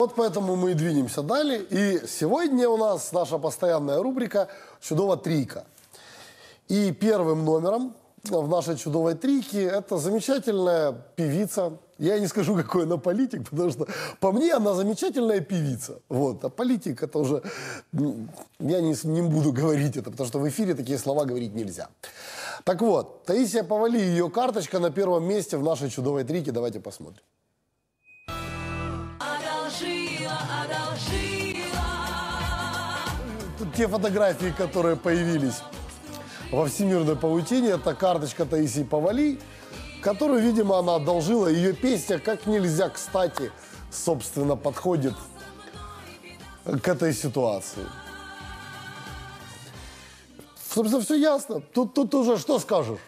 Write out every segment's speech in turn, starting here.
Вот поэтому мы и двинемся далее. И сегодня у нас наша постоянная рубрика «Чудова трійка». И первым номером в нашей чудовой трійке это замечательная певица. Я не скажу, какой она политик, потому что по мне она замечательная певица. Вот. А политик это уже... м, Я не, не буду говорить это, потому что в эфире такие слова говорить нельзя. Так вот, Таисия Повали, ее карточка на первом месте в нашей чудовой трике. Давайте посмотрим. Тут те фотографии, которые появились во всемирной паутине, это карточка Таисии Повали, которую, видимо, она одолжила. Ее песня как нельзя кстати, собственно, подходит к этой ситуации. Собственно, все ясно. Тут, тут уже что скажешь?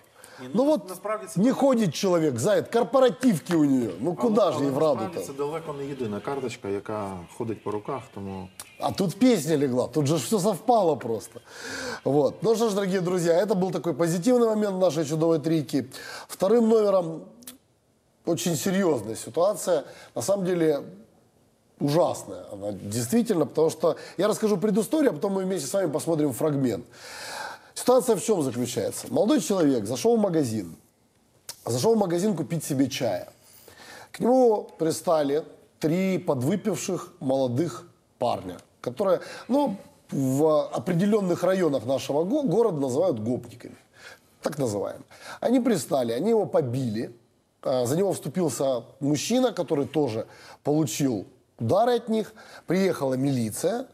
Ну вот насправді це- не ходить человек, заяц, корпоративки у нее. Ну куда Але- же але ей в насправді раду-то? Це далеко не єдина карточка, яка ходить по руках, тому А тут песня легла, тут же все совпало просто. Вот. Ну что ж, дорогие друзья, это был такой позитивный момент нашей чудовой трійки. Вторым номером очень серьезная ситуация. На самом деле ужасная. Она действительно, потому что я расскажу предысторию, а потом мы вместе с вами посмотрим фрагмент. Ситуация в чем заключается? Молодой человек зашел в магазин, зашел в магазин купить себе чая. К нему пристали три подвыпивших молодых парня, которые, ну, в определенных районах нашего го- города называют гопниками. Так называемые. Они пристали, они его побили. А, За него вступился мужчина, который тоже получил удары от них. Приехала милиция,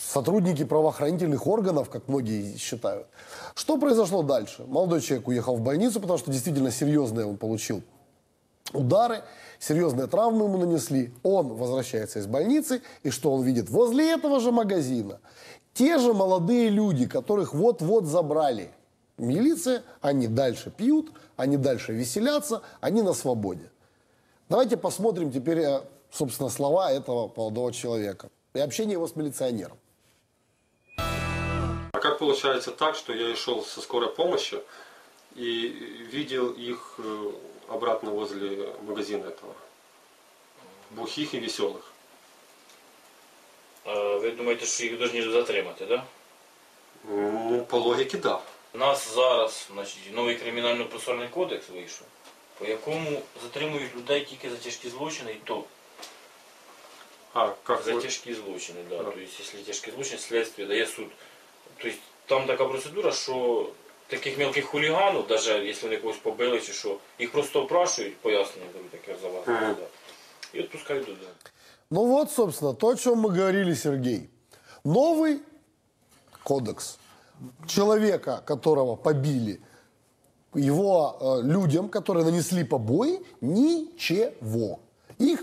сотрудники правоохранительных органов, как многие считают. Что произошло дальше? Молодой человек уехал в больницу, потому что действительно серьезные он получил удары, серьезные травмы ему нанесли. Он возвращается из больницы, и что он видит? Возле этого же магазина те же молодые люди, которых вот-вот забрали. Милиция, они дальше пьют, они дальше веселятся, они на свободе. Давайте посмотрим теперь, э, собственно, слова этого молодого человека и общение его с милиционером А как получается так, что я шел со скорой помощи и видел их э, обратно возле магазина этого? Бухих и веселых. А Ви думаєте, що їх повинні затримати, так? Да? Ну, по логике, да. У нас зараз значить, новий кримінально-процесуальний кодекс вийшов, по якому затримують людей тільки за тяжкі злочини і то А, как за вы... тяжкі злочини. Да. Да. Тобто, якщо тяжкі злочини, слідство дає суд. Тобто там така процедура, що таких мелких хуліганів, навіть якщо вони когось побили чи що, їх просто опрашують, пояснення дають таке за вас. Мгм. да. І відпускають додому. Ну вот, собственно, то, о чем мы говорили, Сергей. Новый кодекс человека, которого побили, его э, людям, которые нанесли побои, ничего.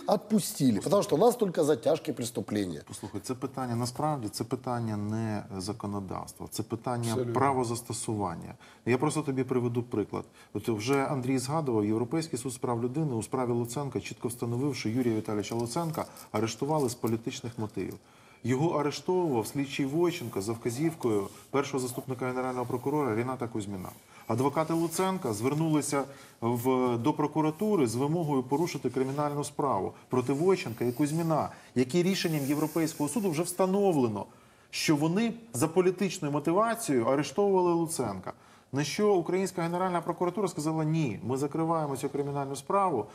Отпустили, потому что у нас только за тяжкие преступления. послухай, це питання насправді це питання не законодавства, це питання правозастосування. Я просто тобі приведу приклад. От вже Андрій згадував, Європейський суд з прав людини у справі Луценка чітко встановив, що Юрія Віталійовича Луценка арештували з політичних мотивів. Його арештовував слідчий Войченко за вказівкою першого заступника генерального прокурора Ріната Кузьміна. Адвокати Луценка звернулися в, до прокуратури з вимогою порушити кримінальну справу проти Войченка і Кузьміна, які рішенням Європейського суду вже встановлено, що вони за політичною мотивацією арештовували Луценка. На що українська генеральна прокуратура сказала: ні, ми закриваємо цю кримінальну справу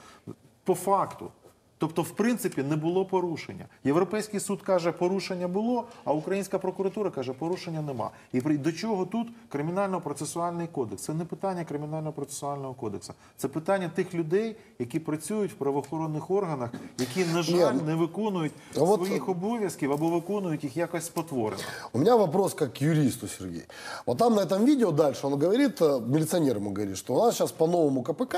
по факту. Тобто, в принципі, не було порушення. Європейський суд каже, порушення було, а українська прокуратура каже, порушення нема. І при- до чого тут кримінально-процесуальний кодекс? Це не питання кримінально-процесуального кодексу. Це питання тих людей, які працюють в правоохоронних органах, які, на жаль, Ні, не виконують а от- своїх обов'язків або виконують їх якось спотворено. У меня вопрос как к юристу, Сергей. Вот там на этом видео дальше он говорит, э, милиционер ему говорит, что у нас сейчас по новому КПК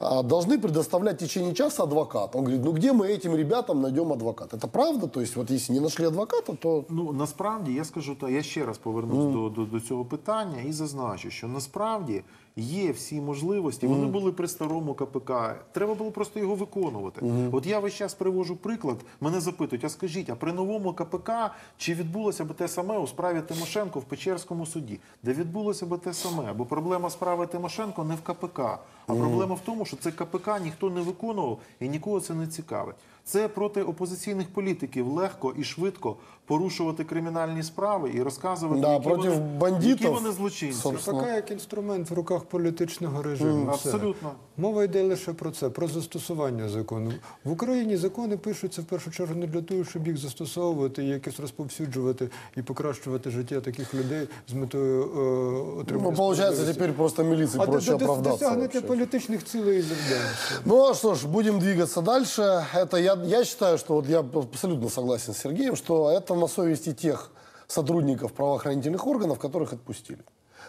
а, должны предоставлять в течение часа адвоката. Он говорит, ну где мы этим ребятам найдем адвоката? Это правда? То есть вот если не нашли адвоката, то... Ну насправді я скажу так, я ще раз повернусь до, до, до цього питання і зазначу, що насправді є всі можливості. Вони були при старому КПК. Треба було просто його виконувати. От я весь час привожу приклад. Мене запитують: а скажіть, а при новому КПК чи відбулося б те саме у справі Тимошенко в Печерському суді? Де відбулося б те саме? Бо проблема справи Тимошенко не в КПК, а проблема в тому, що це КПК ніхто не виконував і нікого це не цікавить. Це проти опозиційних політиків легко і швидко порушувати кримінальні справи і розказувати, Да, які, проти вони, бандитів, які вони злочинці. собственно. Поки як інструмент в руках політичного режиму. все. Абсолютно. Мова йде лише про це, про застосування закону. В Україні закони пишуться в першу чергу не для того, щоб їх застосовувати, і якось розповсюджувати і покращувати життя таких людей з метою е, отримання. Ну, справедливості. теперь просто а проще до- досягнути політичних цілей і завдань. Ну а что ж, будем двигаться дальше. Это я, я считаю, что вот я абсолютно согласен с Сергеем, что это на совести тех сотрудников правоохранительных органов, которых отпустили.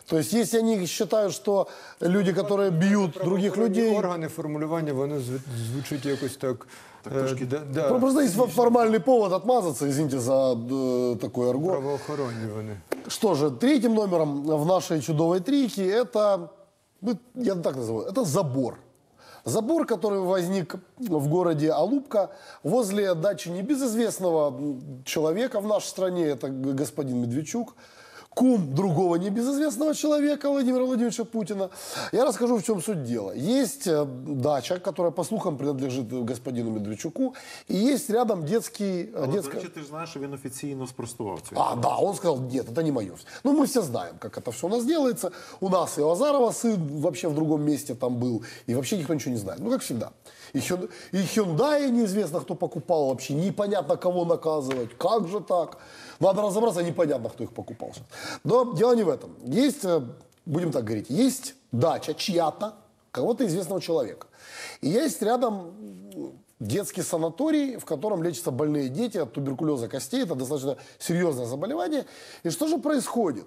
То есть, если они считают, что люди, которые бьют других Правоохоронні людей, Органи формулювання, воно зв- звучить якось так. е, да- да, ну, просто есть формальный повод отмазаться, извините за э, такой арго. правоохоронні вони. Что же, третьим номером в нашей чудовой трійке это, ну, я так назову, это забор. Забор, который возник в городе Алупка возле дачи небезызвестного человека в нашей стране, это господин Медведчук, кум другого небезызвестного человека Владимира Владимировича Путина. Я расскажу, в чем суть дела. Есть э, дача, которая, по слухам, принадлежит господину Медведчуку, и есть рядом детский... э, Але, до детская... речі, ти ж знаєш, що він офіційно спростував цю. А, да, он сказал, нет, это не мое. Ну, мы все знаем, как это все у нас делается. У нас и у Азарова сын вообще в другом месте там был, и вообще никто ничего не знает. Ну, как всегда. И, Hyun- и Hyundai неизвестно, кто покупал вообще, непонятно, кого наказывать, как же так. Надо разобраться, непонятно, кто их покупал. Но дело не в этом. Есть, э, будем так говорить, есть дача чья-то, кого-то известного человека. И есть рядом детский санаторий, в котором лечатся больные дети от туберкулеза костей. Это достаточно серьезное заболевание. И что же происходит?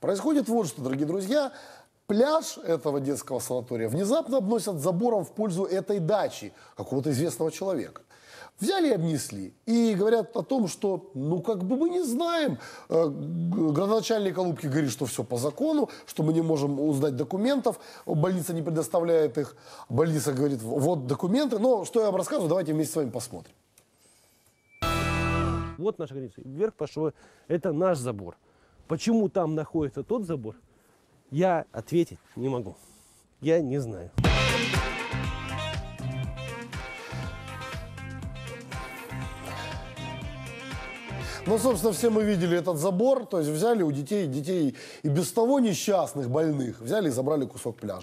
Происходит вот что, дорогие друзья. Пляж этого детского санатория внезапно обносят забором в пользу этой дачи какого-то известного человека. Взяли и обнесли. И говорят о том, что, ну, как бы мы не знаем. Э, Градоначальник Алупки говорит, что все по закону, что мы не можем узнать документов. Больница не предоставляет их. Больница говорит, вот документы. Но что я вам рассказываю, давайте вместе с вами посмотрим. Вот наша граница. Вверх пошел. Это наш забор. Почему там находится тот забор, я ответить не могу. Я не знаю. Ну, собственно, все мы видели этот забор. То есть взяли у детей, детей и без того несчастных, больных, взяли и забрали кусок пляжа.